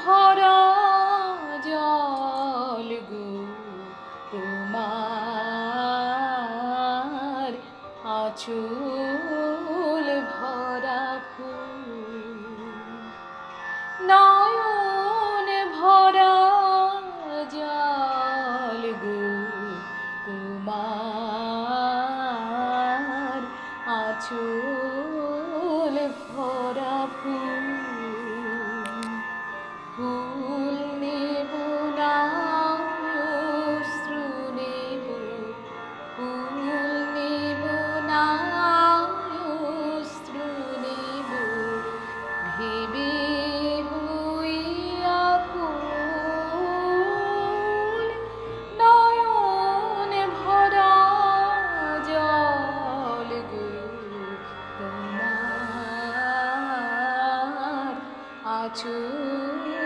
ভরা জল গো তোমার আচুল ভরা ফুল। ভরা জল গো to.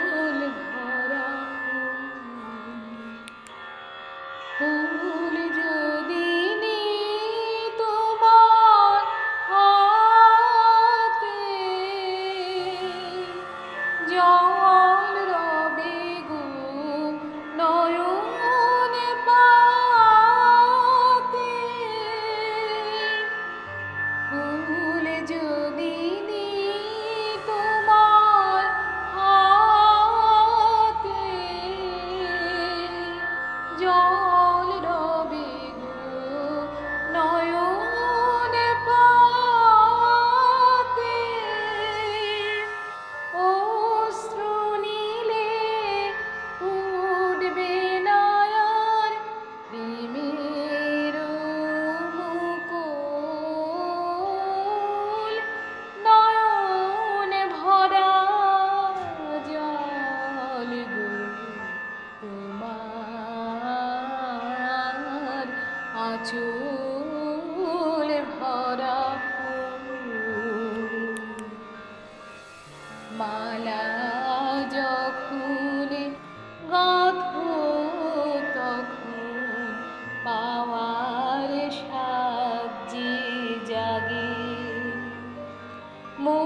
চুল ভরা মালা যখন গথ তখন পাওয়ার সাজি জাগে। মো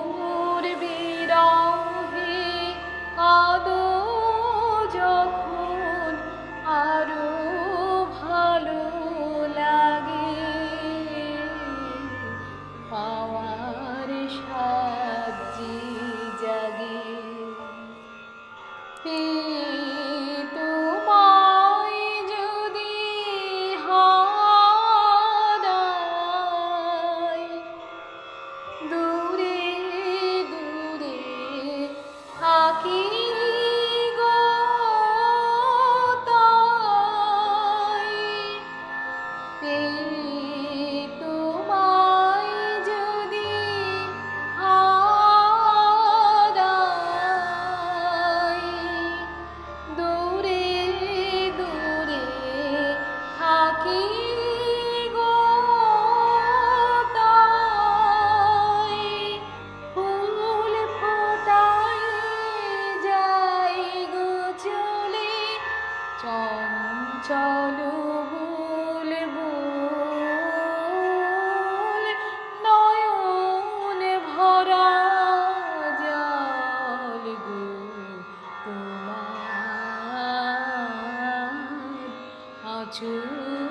চঞ্চল বুলবুল নয়ন ভরা জল গো তোমার আচুর